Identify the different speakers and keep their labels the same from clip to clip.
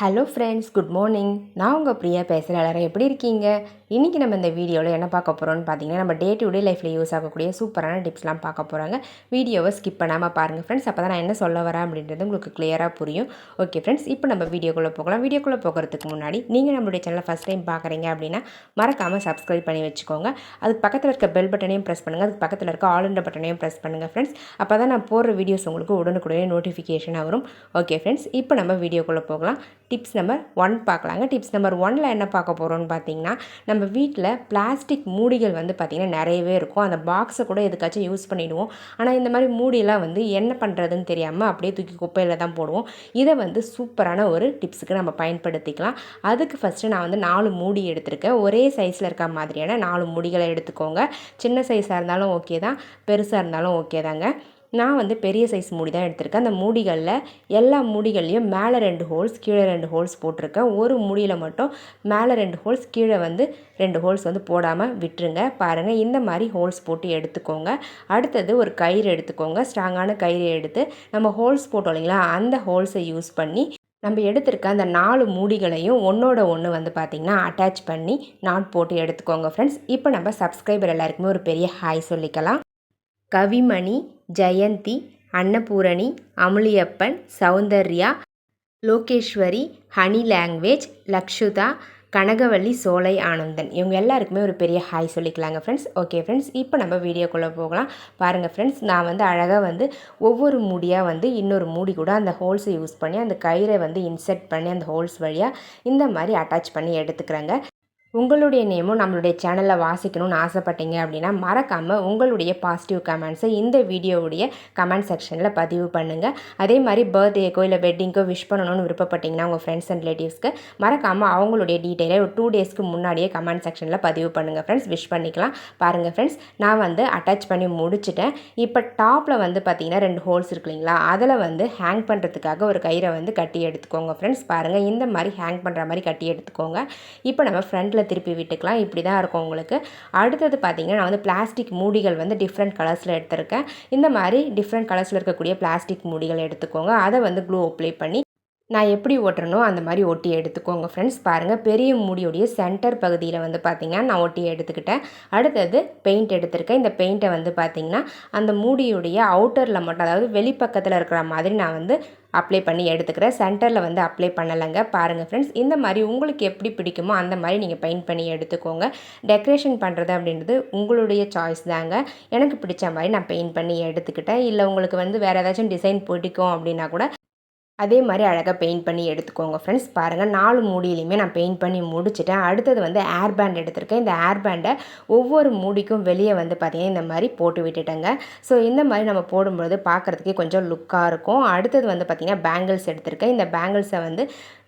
Speaker 1: Hello friends good morning நான் உங்கள் பிரியா பேசுகிற எல்லாரும் எப்படி இருக்கீங்க? இன்றைக்கி நம்ம இந்த வீடியோவில் என்ன பார்க்க போகிறோம்னு பார்த்தீங்கன்னா நம்ம டே டு டே லைஃப்பில் யூஸ் ஆகக்கூடிய சூப்பரான டிப்ஸ்லாம் பார்க்க போகிறாங்க வீடியோவை ஸ்கிப் பண்ணாமல் பாருங்கள் ஃப்ரெண்ட்ஸ் அப்போ தான் நான் என்ன சொல்ல வரேன் அப்படின்றது உங்களுக்கு கிளியராக புரியும். ஓகே ஃப்ரெண்ட்ஸ் இப்போ நம்ம வீடியோக்குள்ளே போகலாம். வீடியோக்குள்ளே போகிறதுக்கு முன்னாடி நீங்கள் நம்மளுடைய சேனலை ஃபஸ்ட் டைம் பார்க்குறீங்க அப்படின்னா மறக்காமல் சப்ஸ்கிரைப் பண்ணி வச்சுக்கோங்க. அதுக்கு பக்கத்தில் இருக்க பெல் பட்டனையும் ப்ரெஸ் பண்ணுங்கள் அதுக்கு பக்கத்தில் இருக்க ஆல் இண்ட பட்டனையும் ப்ரெஸ் பண்ணுங்கள் ஃப்ரெண்ட்ஸ் அப்போ தான் நான் போடுற வீடியோஸ் உங்களுக்கு உடனுக்குடனே நோட்டிஃபிகேஷனாக வரும். ஓகே ஃப்ரெண்ட்ஸ் இப்போ நம்ம வீடியோக்குள்ளே போகலாம். டிப்ஸ் நம்பர் ஒன் பார்க்கலாங்க. டிப்ஸ் நம்பர் ஒனில் என்ன பார்க்க போகிறோம்னு பார்த்தீங்கன்னா நம்ம வீட்டில் பிளாஸ்டிக் மூடிகள் வந்து பார்த்திங்கன்னா நிறையவே இருக்கும். அந்த பாக்ஸை கூட எதுக்காச்சும் யூஸ் பண்ணிவிடுவோம் ஆனால் இந்த மாதிரி மூடியெல்லாம் வந்து என்ன பண்ணுறதுன்னு தெரியாமல் அப்படியே தூக்கி குப்பையில் தான் போடுவோம். இதை வந்து சூப்பரான ஒரு டிப்ஸுக்கு நம்ம பயன்படுத்திக்கலாம். அதுக்கு ஃபஸ்ட்டு நான் வந்து நாலு மூடி எடுத்திருக்கேன். ஒரே சைஸில் இருக்க மாதிரியான நாலு மூடிகளை எடுத்துக்கோங்க. சின்ன சைஸாக இருந்தாலும் ஓகே தான். பெருசாக இருந்தாலும் ஓகே தாங்க. நான் வந்து பெரிய சைஸ் மூடி தான் எடுத்திருக்கேன். அந்த மூடிகளில் எல்லா மூடிகள்லையும் மேலே ரெண்டு ஹோல்ஸ் கீழே ரெண்டு ஹோல்ஸ் போட்டிருக்கேன். ஒரு மூடியில் மட்டும் மேலே ரெண்டு ஹோல்ஸ் கீழே வந்து ரெண்டு ஹோல்ஸ் வந்து போடாமல் விட்டுருங்க. பாருங்கள் இந்த மாதிரி ஹோல்ஸ் போட்டு எடுத்துக்கோங்க. அடுத்தது ஒரு கயிறு எடுத்துக்கோங்க. ஸ்ட்ராங்கான கயிறு எடுத்து நம்ம ஹோல்ஸ் போட்டோம் இல்லைங்களா அந்த ஹோல்ஸை யூஸ் பண்ணி நம்ம எடுத்திருக்க அந்த நாலு மூடிகளையும் ஒன்றோட ஒன்று வந்து பார்த்திங்கன்னா அட்டாச் பண்ணி நாட் போட்டு எடுத்துக்கோங்க ஃப்ரெண்ட்ஸ் இப்போ நம்ம சப்ஸ்கிரைபர் எல்லாருக்குமே ஒரு பெரிய ஹாய் சொல்லிக்கலாம். Kavimani Jayanthi Annapoorani Amuliyappan Soundarya Lokeswari honey language Lakshutha Kanakavalli Solai Anandan. இவங்க எல்லாருக்குமே ஒரு பெரிய ஹாய் சொல்லிக்கலாங்க ஃப்ரெண்ட்ஸ் ஓகே ஃப்ரெண்ட்ஸ் இப்போ நம்ம வீடியோக்குள்ளே போகலாம். பாருங்கள் ஃப்ரெண்ட்ஸ் நான் வந்து அழகாக வந்து ஒவ்வொரு மூடியாக வந்து இன்னொரு மூடி கூட அந்த ஹோல்ஸை யூஸ் பண்ணி அந்த கயிறை வந்து இன்செர்ட் பண்ணி அந்த ஹோல்ஸ் வழியாக இந்த மாதிரி அட்டாச் பண்ணி எடுத்துக்கிறேங்க. உங்களுடைய நேமும் நம்மளுடைய சேனலில் வாசிக்கணும்னு ஆசைப்பட்டீங்க அப்படின்னா மறக்காமல் உங்களுடைய பாசிட்டிவ் கமெண்ட்ஸை இந்த வீடியோவுடைய கமெண்ட் செக்ஷனில் பதிவு பண்ணுங்கள் அதே மாதிரி பர்த்டேக்கோ இல்லை வெட்டிங்க்கோ விஷ் பண்ணணும்னு விருப்பப்பட்டிங்கன்னா உங்கள் ஃப்ரெண்ட்ஸ் அண்ட் ரிலேட்டிவ்ஸ்க்கு மறக்காமல் அவங்களுடைய டீட்டெயிலை ஒரு டூ டேஸ்க்கு முன்னாடியே கமெண்ட் செக்ஷனில் பதிவு பண்ணுங்கள் ஃப்ரெண்ட்ஸ் விஷ் பண்ணிக்கலாம். பாருங்கள் ஃப்ரெண்ட்ஸ் நான் வந்து அட்டாச் பண்ணி முடிச்சுட்டேன். இப்போ டாப்பில் வந்து பார்த்தீங்கன்னா ரெண்டு ஹோல்ஸ் இருக்கு இல்லைங்களா? அதில் வந்து ஹேங் பண்ணுறதுக்காக ஒரு கயிறை வந்து கட்டி எடுத்துக்கோங்க. ஃப்ரெண்ட்ஸ் பாருங்கள் இந்த மாதிரி ஹேங் பண்ணுற மாதிரி கட்டி எடுத்துக்கோங்க. இப்போ நம்ம ஃப்ரண்ட்டில் திருப்பி விட்டுக்கலாம். இப்படி தான் இருக்கும் உங்களுக்கு. அடுத்தது பார்த்திங்கன்னா நான் வந்து பிளாஸ்டிக் மூடிகள் வந்து டிஃப்ரெண்ட் கலர்ஸில் எடுத்திருக்கேன். இந்த மாதிரி டிஃப்ரெண்ட் கலர்ஸில் இருக்கக்கூடிய பிளாஸ்டிக் மூடிகள் எடுத்துக்கோங்க. அதை வந்து க்ளூ அப்ளை பண்ணி நான் எப்படி ஓட்டுறனோ அந்த மாதிரி ஒட்டி எடுத்துக்கோங்க ஃப்ரெண்ட்ஸ் பாருங்கள் பெரிய முடியுடைய சென்டர் பகுதியில் வந்து பார்த்திங்கன்னா நான் ஒட்டி எடுத்துக்கிட்டேன். அடுத்தது பெயிண்ட் எடுத்திருக்கேன். இந்த பெயிண்ட்டை வந்து பார்த்திங்கன்னா அந்த மூடியுடைய அவுட்டரில் மட்டும் அதாவது வெளிப்பக்கத்தில் இருக்கிற மாதிரி நான் வந்து அப்ளை பண்ணி எடுத்துக்கிறேன். சென்டரில் வந்து அப்ளை பண்ணலைங்க. பாருங்கள் ஃப்ரெண்ட்ஸ் இந்த மாதிரி உங்களுக்கு எப்படி பிடிக்குமோ அந்த மாதிரி நீங்கள் பெயிண்ட் பண்ணி எடுத்துக்கோங்க. டெக்கரேஷன் பண்ணுறது அப்படின்றது உங்களுடைய சாய்ஸ் தாங்க. எனக்கு பிடிச்ச மாதிரி நான் பெயிண்ட் பண்ணி எடுத்துக்கிட்டேன். இல்லை உங்களுக்கு வந்து வேறு ஏதாச்சும் டிசைன் பிடிக்கும் அப்படின்னா கூட அதே மாதிரி அழகாக பெயிண்ட் பண்ணி எடுத்துக்கோங்க ஃப்ரெண்ட்ஸ் பாருங்கள் நாலு மூடியிலையுமே நான் பெயிண்ட் பண்ணி முடிச்சிட்டேன். அடுத்தது வந்து ஏர் பேண்ட் எடுத்திருக்கேன். இந்த ஏர் பேண்டை ஒவ்வொரு மூடிக்கும் வெளியே வந்து பார்த்திங்கன்னா இந்த மாதிரி போட்டு விட்டுட்டேங்க. ஸோ இந்த மாதிரி நம்ம போடும்பொழுது பார்க்குறதுக்கே கொஞ்சம் லுக்காக இருக்கும். அடுத்தது வந்து பார்த்திங்கன்னா பேங்கிள்ஸ் எடுத்திருக்கேன். இந்த பேங்கிள்ஸை வந்து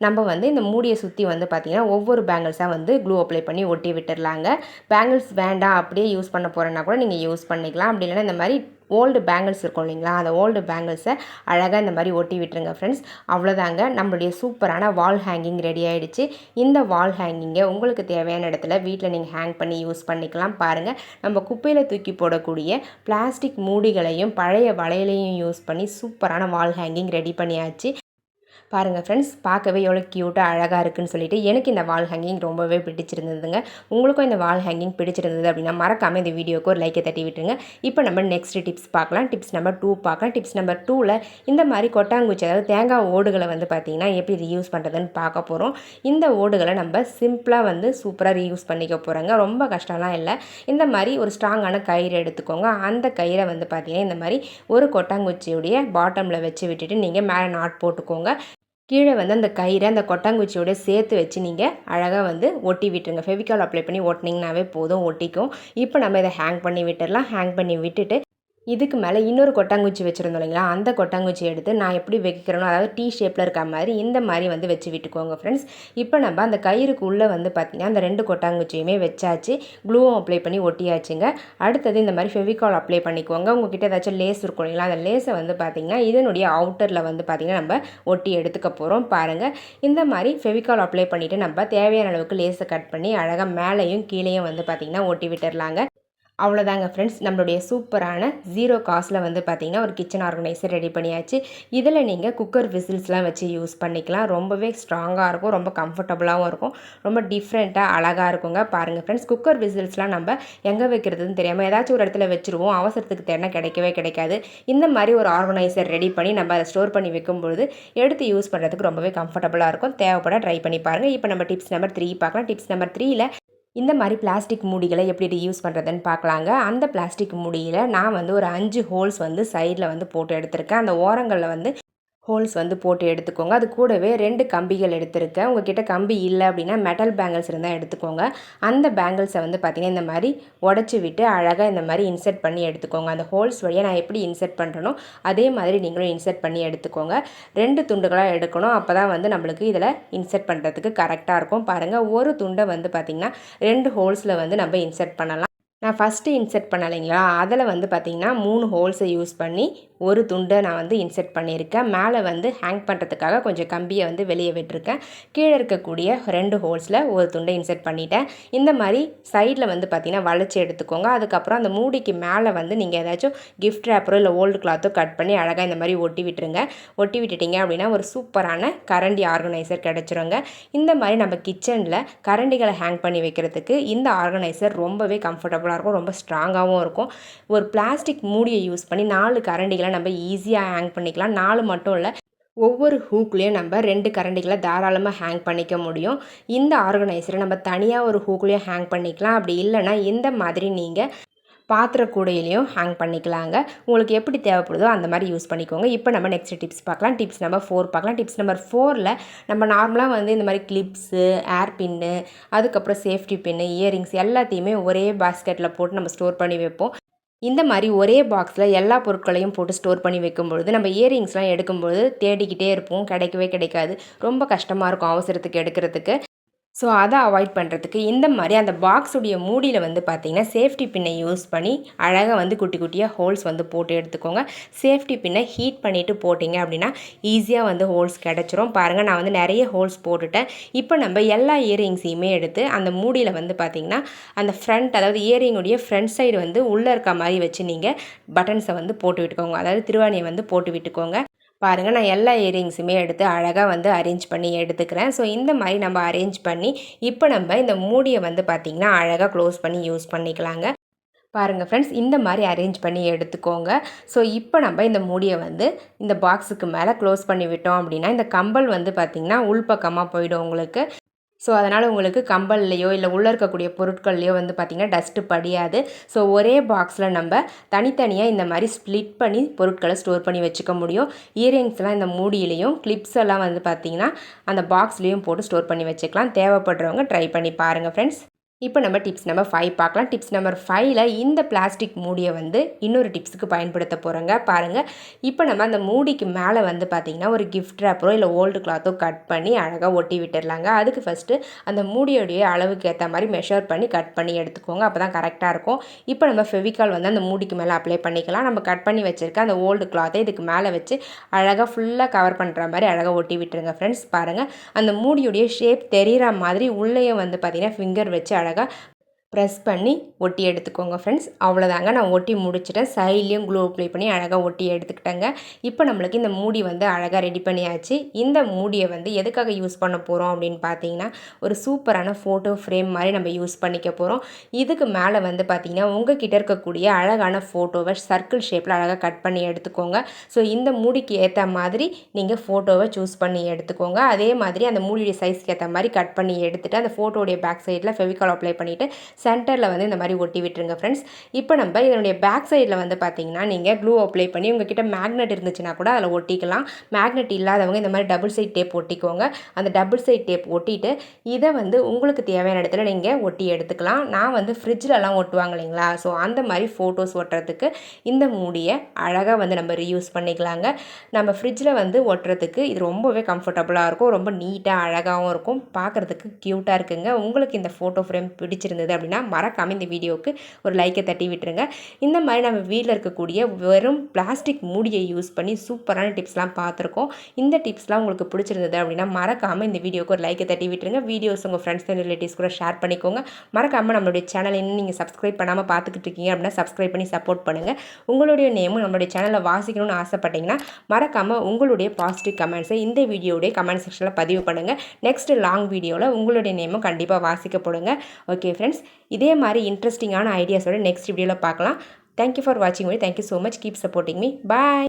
Speaker 1: நம்ம வந்து இந்த மூடியை சுற்றி வந்து பார்த்திங்கன்னா ஒவ்வொரு பேங்கிள்ஸாக வந்து க்ளூ அப்ளை பண்ணி ஒட்டி விட்டுடலாங்க பேங்கிள்ஸ் வேண்டாம் அப்படியே யூஸ் பண்ண போகிறேன்னா கூட நீங்கள் யூஸ் பண்ணிக்கலாம். அப்படி இல்லைன்னா இந்த மாதிரி ஓல்டு பேங்கிள்ஸ் இருக்கும் இல்லைங்களா? அந்த ஓல்டு பேங்கிள்ஸை அழகாக இந்த மாதிரி ஒட்டி விட்டுருங்க ஃப்ரெண்ட்ஸ் அவ்வளோதாங்க நம்மளுடைய சூப்பரான வால் ஹேங்கிங் ரெடி ஆகிடுச்சு இந்த வால் ஹேங்கிங்கை உங்களுக்கு தேவையான இடத்துல வீட்டில் நீங்கள் ஹேங் பண்ணி யூஸ் பண்ணிக்கலாம் பாருங்கள் நம்ம குப்பையில் தூக்கி போடக்கூடிய பிளாஸ்டிக் மூடிகளையும் பழைய வளையலையும் யூஸ் பண்ணி சூப்பரான வால் ஹேங்கிங் ரெடி பண்ணியாச்சு. பாருங்கள் ஃப்ரெண்ட்ஸ் பார்க்கவே எவ்வளோ க்யூட்டாக அழகாக இருக்குன்னு சொல்லிட்டு எனக்கு இந்த வால் ஹேங்கிங் ரொம்பவே பிடிச்சிருந்ததுங்க. உங்களுக்கும் இந்த வால் ஹேங்கிங் பிடிச்சிருந்தது அப்படின்னா மறக்காமல் இந்த வீடியோக்கு ஒரு லைக்கை தட்டி விட்டுருங்க. இப்போ நம்ம நெக்ஸ்ட் டிப்ஸ் பார்க்கலாம். டிப்ஸ் நம்பர் டூ பார்க்கலாம். டிப்ஸ் நம்பர் டூவில் இந்த மாதிரி கொட்டாங்குச்சி அதாவது தேங்காய் ஓடுகளை வந்து பார்த்திங்கன்னா எப்படி ரீயூஸ் பண்ணுறதுன்னு பார்க்க போகிறோம் இந்த ஓடுகளை நம்ம சிம்பிளாக வந்து சூப்பராக ரீயூஸ் பண்ணிக்க போகிறோங்க ரொம்ப கஷ்டம்லாம் இல்லை. இந்த மாதிரி ஒரு ஸ்ட்ராங்கான கயிறு எடுத்துக்கோங்க. அந்த கயிறை வந்து பார்த்திங்கன்னா இந்த மாதிரி ஒரு கொட்டாங்குச்சியுடைய பாட்டமில் வச்சு விட்டுட்டு நீங்கள் மேலே நாட் போட்டுக்கோங்க. கீழே வந்து அந்த கயிறை அந்த கொட்டாங்குச்சியோட சேர்த்து வச்சு நீங்கள் அழகாக வந்து ஒட்டி விட்டுருங்க. ஃபெவிகால் அப்ளை பண்ணி ஒட்டினீங்கனாவே போதும் ஒட்டிக்கும். இப்போ நம்ம இதை ஹேங் பண்ணி விட்டுடலாம் ஹேங் பண்ணி விட்டுட்டு இதுக்கு மேலே இன்னொரு கொட்டாங்குச்சி வச்சுருந்தோம் இல்லைங்களா? அந்த கொட்டாங்குச்சி எடுத்து நான் எப்படி வைக்கிறேனோ அதாவது டீ ஷேப்பில் இருக்க மாதிரி இந்த மாதிரி வந்து வச்சு விட்டுக்கோங்க ஃப்ரெண்ட்ஸ் இப்போ நம்ம அந்த கயிறுக்கு உள்ளே வந்து பார்த்திங்கன்னா அந்த ரெண்டு கொட்டாங்குச்சியுமே வச்சாச்சு. க்ளூவும் அப்ளை பண்ணி ஒட்டியாச்சுங்க. அடுத்தது இந்த மாதிரி ஃபெவிகால் அப்ளை பண்ணிக்கோங்க. உங்ககிட்ட ஏதாச்சும் லேஸ் இருக்கும் இல்லைங்களா? அந்த லேஸை வந்து பார்த்திங்கன்னா இதனுடைய அவுட்டரில் வந்து பார்த்திங்கன்னா நம்ம ஒட்டி எடுத்துக்க போகிறோம் பாருங்கள் இந்த மாதிரி ஃபெவிகால் அப்ளை பண்ணிவிட்டு நம்ம தேவையான அளவுக்கு லேஸை கட் பண்ணி அழகாக மேலேயும் கீழேயும் வந்து பார்த்திங்கன்னா ஒட்டி விட்டுடலாங்க அவ்வளோதாங்க ஃப்ரெண்ட்ஸ் நம்மளுடைய சூப்பரான ஜீரோ காஸ்ட்டில் வந்து பார்த்திங்கன்னா ஒரு கிச்சன் ஆர்கனைசர் ரெடி பண்ணியாச்சு. இதில் நீங்கள் குக்கர் விசில்ஸ்லாம் வச்சு யூஸ் பண்ணிக்கலாம். ரொம்பவே ஸ்ட்ராங்காக இருக்கும். ரொம்ப கம்ஃபர்டபுளாகவும் இருக்கும். ரொம்ப டிஃப்ரெண்ட்டாக அழகாக இருக்குங்க. பாருங்கள் ஃப்ரெண்ட்ஸ் குக்கர் விசில்ஸ்லாம் நம்ம எங்கே வைக்கிறதுன்னு தெரியாமல் ஏதாச்சும் ஒரு இடத்துல வச்சுருவோம். அவசரத்துக்கு தேடினா கிடைக்கவே கிடைக்காது. இந்த மாதிரி ஒரு ஆர்கனைசர் ரெடி பண்ணி நம்ம அதை ஸ்டோர் பண்ணி வைக்கும்பொழுது எடுத்து யூஸ் பண்ணுறதுக்கு ரொம்பவே கம்ஃபர்டபுளாக இருக்கும். தேவைப்பட ட்ரை பண்ணி பாருங்கள் இப்போ நம்ம டிப்ஸ் நம்பர் த்ரீ பார்க்கலாம். டிப்ஸ் நம்பர் த்ரீயில் இந்த மாதிரி பிளாஸ்டிக் மூடிகளை எப்படி யூஸ் பண்ணுறதுன்னு பார்க்கலாங்க. அந்த பிளாஸ்டிக் மூடியில் நான் வந்து ஒரு அஞ்சு ஹோல்ஸ் வந்து சைடில் வந்து போட்டு எடுத்திருக்கேன். அந்த ஓரங்களில் வந்து ஹோல்ஸ் வந்து போட்டு எடுத்துக்கோங்க. அது கூடவே ரெண்டு கம்பிகள் எடுத்திருக்கேன். உங்ககிட்ட கம்பி இல்லை அப்படின்னா மெட்டல் பேங்கிள்ஸ் இருந்தால் எடுத்துக்கோங்க. அந்த பேங்கிள்ஸை வந்து பார்த்திங்கன்னா இந்த மாதிரி உடச்சி விட்டு அழகாக இந்த மாதிரி இன்செர்ட் பண்ணி எடுத்துக்கோங்க. அந்த ஹோல்ஸ் வழியாக நான் எப்படி இன்செர்ட் பண்ணுறனோ அதே மாதிரி நீங்களும் இன்செர்ட் பண்ணி எடுத்துக்கோங்க. ரெண்டு துண்டுகளாக எடுக்கணும். அப்போ தான் வந்து நம்மளுக்கு இதில் இன்செர்ட் பண்ணுறதுக்கு கரெக்டாக இருக்கும். பாருங்கள் ஒரு துண்டை வந்து பார்த்திங்கன்னா ரெண்டு ஹோல்ஸில் வந்து நம்ம இன்செர்ட் பண்ணலாம். நான் ஃபஸ்ட்டு இன்செர்ட் பண்ணலைங்களா அதில் வந்து பார்த்திங்கன்னா மூணு ஹோல்ஸை யூஸ் பண்ணி ஒரு துண்டை நான் வந்து இன்செர்ட் பண்ணியிருக்கேன். மேலே வந்து ஹேங் பண்ணுறதுக்காக கொஞ்சம் கம்பியை வந்து வெளியே விட்டுருக்கேன். கீழே இருக்கக்கூடிய ரெண்டு ஹோல்ஸில் ஒரு துண்டை இன்செர்ட் பண்ணிட்டேன். இந்த மாதிரி சைடில் வந்து பார்த்திங்கன்னா வளைச்சி எடுத்துக்கோங்க. அதுக்கப்புறம் அந்த மூடிக்கு மேலே வந்து நீங்கள் ஏதாச்சும் கிஃப்ட் ரேப்பரோ இல்லை ஓல்டு கிளாத்தோ கட் பண்ணி அழகாக இந்த மாதிரி ஒட்டி விட்டுருங்க. ஒட்டி விட்டுட்டிங்க அப்படின்னா ஒரு சூப்பரான கரண்டி ஆர்கனைசர் கிடச்சிருங்க. இந்த மாதிரி நம்ம கிச்சனில் கரண்டிகளை ஹேங் பண்ணி வைக்கிறதுக்கு இந்த ஆர்கனைசர் ரொம்பவே கம்ஃபர்டபுளாக இருக்கும் ரொம்ப ஸ்ட்ராங்காகவும் இருக்கும். ஒரு பிளாஸ்டிக் மூடியை யூஸ் பண்ணி நாலு கரண்டிகளை நம்ம ஈஸியாக ஹேங் பண்ணிக்கலாம். நாலு மட்டும் இல்லை ஒவ்வொரு ஹூக்லேயும் நம்ம ரெண்டு கரண்டிகளை தாராளமாக ஹேங் பண்ணிக்க முடியும். இந்த ஆர்கனைசரை நம்ம தனியாக ஒரு ஹூக்லேயும் ஹேங் பண்ணிக்கலாம். அப்படி இல்லைன்னா இந்த மாதிரி நீங்கள் பாத்திர கூடையிலையும் ஹேங் பண்ணிக்கலாங்க. உங்களுக்கு எப்படி தேவைப்படுதோ அந்த மாதிரி யூஸ் பண்ணிக்கோங்க. இப்போ நம்ம நெக்ஸ்ட் டிப்ஸ் பார்க்கலாம். டிப்ஸ் நம்பர் ஃபோர் பார்க்கலாம். டிப்ஸ் நம்பர் ஃபோரில் நம்ம நார்மலாக வந்து இந்த மாதிரி கிளிப்ஸு ஏர் பின்னு அதுக்கப்புறம் சேஃப்டி பின்னு இயரிங்ஸ் எல்லாத்தையுமே ஒரே பாஸ்கெட்டில் போட்டு நம்ம ஸ்டோர் பண்ணி வைப்போம். இந்த மாதிரி ஒரே பாக்ஸில் எல்லா பொருட்களையும் போட்டு ஸ்டோர் பண்ணி வைக்கும்பொழுது நம்ம இயரிங்ஸ்லாம் எடுக்கும்பொழுது தேடிக்கிட்டே இருப்போம். கிடைக்கவே கிடைக்காது. ரொம்ப கஷ்டமாக இருக்கும் அவசரத்துக்கு எடுக்கிறதுக்கு. ஸோ அதை அவாய்ட் பண்ணுறதுக்கு இந்த மாதிரி அந்த பாக்ஸுடைய மூடியில் வந்து பார்த்திங்கன்னா சேஃப்டி பின்னை யூஸ் பண்ணி அழகாக வந்து குட்டி குட்டியாக ஹோல்ஸ் வந்து போட்டு எடுத்துக்கோங்க. சேஃப்டி பின்னை ஹீட் பண்ணிவிட்டு போட்டிங்க அப்படின்னா ஈஸியாக வந்து ஹோல்ஸ் கிடச்சிரும். பாருங்கள் நான் வந்து நிறைய ஹோல்ஸ் போட்டுட்டேன். இப்போ நம்ம எல்லா இயரிங்ஸையுமே எடுத்து அந்த மூடியில் வந்து பார்த்திங்கன்னா அந்த ஃப்ரண்ட் அதாவது இயரிங்குடைய ஃப்ரண்ட் சைடு வந்து உள்ளே இருக்க மாதிரி வச்சு நீங்கள் பட்டன்ஸை வந்து போட்டு விட்டுக்கோங்க. அதாவது திருவாணியை வந்து போட்டு விட்டுக்கோங்க. பாருங்கள் நான் எல்லா இயரிங்ஸுமே எடுத்து அழகாக வந்து அரேஞ்ச் பண்ணி எடுத்துக்கிறேன். ஸோ இந்த மாதிரி நம்ம அரேஞ்ச் பண்ணி இப்போ நம்ம இந்த மூடியை வந்து பார்த்திங்கன்னா அழகாக க்ளோஸ் பண்ணி யூஸ் பண்ணிக்கலாங்க. பாருங்கள் ஃப்ரெண்ட்ஸ் இந்த மாதிரி அரேஞ்ச் பண்ணி எடுத்துக்கோங்க. ஸோ இப்போ நம்ம இந்த மூடியை வந்து இந்த பாக்ஸுக்கு மேலே க்ளோஸ் பண்ணி விட்டோம் அப்படின்னா இந்த கம்பல் வந்து பார்த்திங்கன்னா உள்பக்கமாக போயிடும் உங்களுக்கு. ஸோ அதனால் உங்களுக்கு கம்பல்லையோ இல்லை உள்ளே இருக்கக்கூடிய பொருட்கள்லையோ வந்து பார்த்திங்கன்னா டஸ்ட்டு படியாது. ஸோ ஒரே பாக்ஸில் நம்ம தனித்தனியாக இந்த மாதிரி ஸ்ப்ளிட் பண்ணி பொருட்களை ஸ்டோர் பண்ணி வச்சுக்க முடியும். இயரிங்ஸ்லாம் இந்த மூடியிலையும் கிளிப்ஸ் எல்லாம் வந்து பார்த்திங்கன்னா அந்த பாக்ஸ்லேயும் போட்டு ஸ்டோர் பண்ணி வச்சுக்கலாம். தேவைப்படுறவங்க ட்ரை பண்ணி பாருங்கள் ஃப்ரெண்ட்ஸ் இப்போ நம்ம டிப்ஸ் நம்பர் ஃபைவ் பார்க்கலாம். டிப்ஸ் நம்பர் ஃபைவ்ல இந்த பிளாஸ்டிக் மூடியை வந்து இன்னொரு டிப்ஸுக்கு பயன்படுத்த போகிறோங்க பாருங்கள் இப்போ நம்ம அந்த மூடிக்கு மேலே வந்து பார்த்திங்கன்னா ஒரு கிஃப்ட் ரேப்பரோ இல்லை ஓல்டு கிளாத்தோ கட் பண்ணி அழகாக ஒட்டி விட்டுடலாங்க. அதுக்கு ஃபஸ்ட்டு அந்த மூடியோடைய அளவுக்கு ஏற்ற மாதிரி மெஷர் பண்ணி கட் பண்ணி எடுத்துக்கோங்க. அப்போ தான் கரெக்டாக இருக்கும். இப்போ நம்ம ஃபெவிகால் வந்து அந்த மூடிக்கு மேலே அப்ளை பண்ணிக்கலாம். நம்ம கட் பண்ணி வச்சுருக்க அந்த ஓல்டு கிளாத்தை இதுக்கு மேலே வச்சு அழகாக ஃபுல்லாக கவர் பண்ணுற மாதிரி அழகாக ஒட்டி விட்டுருங்க ஃப்ரெண்ட்ஸ் பாருங்கள் அந்த மூடியுடைய ஷேப் தெரிகிற மாதிரி உள்ளேயே வந்து பார்த்திங்கன்னா ஃபிங்கர் வச்சு அழகாக ꯇꯥꯔꯒ ப்ரெஸ் பண்ணி ஒட்டி எடுத்துக்கோங்க ஃப்ரெண்ட்ஸ் அவ்வளோதாங்க நான் ஒட்டி முடிச்சிட்டேன். சைட்லேயும் க்ளூ அப்ளை பண்ணி அழகாக ஒட்டி எடுத்துக்கிட்டேங்க. இப்போ நம்மளுக்கு இந்த மூடி வந்து அழகாக ரெடி பண்ணியாச்சு. இந்த மூடியை வந்து எதுக்காக யூஸ் பண்ண போகிறோம் அப்படின்னு பார்த்தீங்கன்னா ஒரு சூப்பரான ஃபோட்டோ ஃப்ரேம் மாதிரி நம்ம யூஸ் பண்ணிக்க போகிறோம் இதுக்கு மேலே வந்து பார்த்திங்கன்னா உங்கள் கிட்ட இருக்கக்கூடிய அழகான ஃபோட்டோவை சர்க்கிள் ஷேப்பில் அழகாக கட் பண்ணி எடுத்துக்கோங்க. ஸோ இந்த மூடிக்கு ஏற்ற மாதிரி நீங்கள் ஃபோட்டோவை சூஸ் பண்ணி எடுத்துக்கோங்க. அதே மாதிரி அந்த மூடியுடைய சைஸ்க்கு ஏற்ற மாதிரி கட் பண்ணி எடுத்துகிட்டு அந்த ஃபோட்டோடைய பேக் சைடில் ஃபெவிகால் அப்ளை பண்ணிவிட்டு சென்டரில் வந்து இந்த மாதிரி ஒட்டி விட்டுருங்க ஃப்ரெண்ட்ஸ் இப்போ நம்ம இதனுடைய பேக் சைடில் வந்து பார்த்தீங்கன்னா நீங்கள் க்ளூ அப்ளை பண்ணி உங்ககிட்ட மேக்னெட் இருந்துச்சுன்னா கூட அதில் ஒட்டிக்கலாம். மேக்னெட் இல்லாதவங்க இந்த மாதிரி டபுள் சைட் டேப் ஒட்டிக்கோங்க. அந்த டபுள் சைட் டேப் ஒட்டிட்டு இதை வந்து உங்களுக்கு தேவையான இடத்துல நீங்கள் ஒட்டி எடுத்துக்கலாம். நான் வந்து ஃப்ரிட்ஜிலலாம் ஒட்டுவாங்க இல்லைங்களா? ஸோ அந்த மாதிரி ஃபோட்டோஸ் ஒட்டுறதுக்கு இந்த மூடியை அழகாக வந்து நம்ம ரீயூஸ் பண்ணிக்கலாங்க. நம்ம ஃப்ரிட்ஜில் வந்து ஒட்டுறதுக்கு இது ரொம்பவே கம்ஃபர்டபுளாக இருக்கும். ரொம்ப நீட்டாக அழகாகவும் இருக்கும். பார்க்குறதுக்கு க்யூட்டாக இருக்குங்க. உங்களுக்கு இந்த ஃபோட்டோ ஃப்ரேம் பிடிச்சிருந்தது அப்படின்னு அப்படின்னா மறக்காமல் இந்த வீடியோவுக்கு ஒரு லைக்கை தட்டி விட்டுருங்க. இந்த மாதிரி நம்ம வீட்டில் இருக்கக்கூடிய வெறும் பிளாஸ்டிக் மூடியை யூஸ் பண்ணி சூப்பரான டிப்ஸ்லாம் பார்த்துருக்கோம். இந்த டிப்ஸ்லாம் உங்களுக்கு பிடிச்சிருந்தது அப்படின்னா மறக்காமல் இந்த வீடியோக்கு ஒரு லைக்கை தட்டி விட்டுருங்க. வீடியோஸ் உங்கள் ஃப்ரெண்ட்ஸ் அண்ட் ரிலேட்டிவ்ஸ் கூட ஷேர் பண்ணிக்கோங்க. மறக்காமல் நம்மளுடைய சேனல் இன்னும் நீங்கள் சப்ஸ்கிரைப் பண்ணாமல் பார்த்துக்கிட்டு இருக்கீங்க அப்படின்னா சப்ஸ்கிரைப் பண்ணி சப்போர்ட் பண்ணுங்கள் உங்களுடைய நேமும் நம்மளுடைய சேனலை வாசிக்கணும்னு ஆசைப்பட்டீங்கன்னா மறக்காமல் உங்களுடைய பாசிட்டிவ் கமெண்ட்ஸை இந்த வீடியோடைய கமெண்ட் செக்ஷனில் பதிவு பண்ணுங்கள் நெக்ஸ்ட் லாங் வீடியோவில் உங்களுடைய நேமும் கண்டிப்பாக வாசிக்கப்படுங்க. ஓகே ஃப்ரெண்ட்ஸ் இதே மாதிரி இன்ட்ரெஸ்டிங்கான ஐடியாஸோட நெக்ஸ்ட் வீடியோவில் பார்க்கலாம். தேங்க்யூ ஃபார் வாட்சிங் me thank you so much keep supporting me bye